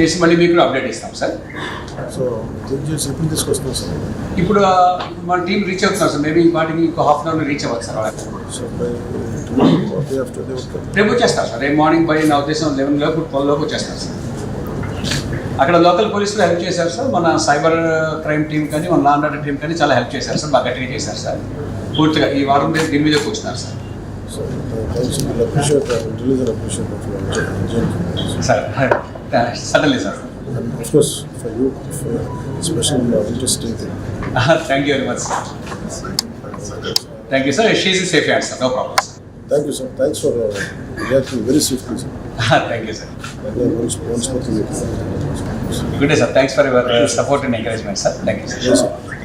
చేసి మళ్ళీ మీకు అప్డేట్ ఇస్తాం సార్. సో ఎప్పుడు తీసుకొస్తాం సార్? ఇప్పుడు మన టీం రీచ్ అవుతున్నారు సార్. మేబీ వాటికి ఇంకో హాఫ్ అన్ అవర్లో రీచ్ అవ్వచ్చు సార్ రేపు వచ్చేస్తారు సార్. రేపు మార్నింగ్ బై నా ఉద్దేశం లెవెన్ లోపు ట్వెల్వ్ లోపు వచ్చేస్తారు సార్. అక్కడ లోకల్ పోలీసులు హెల్ప్ చేశారు సార్. మన సైబర్ క్రైమ్ టీం కానీ మన లాండ్ ఆర్డర్ టీం కానీ చాలా హెల్ప్ చేశారు సార్. బాగా గట్టిగా చేశారు సార్. పూర్తిగా ఈ వారం మీద దీని మీద కూర్చున్నారు sir. Sir Certainly, sir. And of course, for you, for special uh, interesting thing. Uh-huh, thank you very much, sir. Thank you, sir. She's a safe answer. No problem, sir. Thank you, sir. Thanks for uh, reacting very swiftly, sir. Uh-huh, thank you, sir. And, uh, once, once Good day, sir. Thanks for your uh, support and encouragement, sir. Thank you, sir. Yes, sir.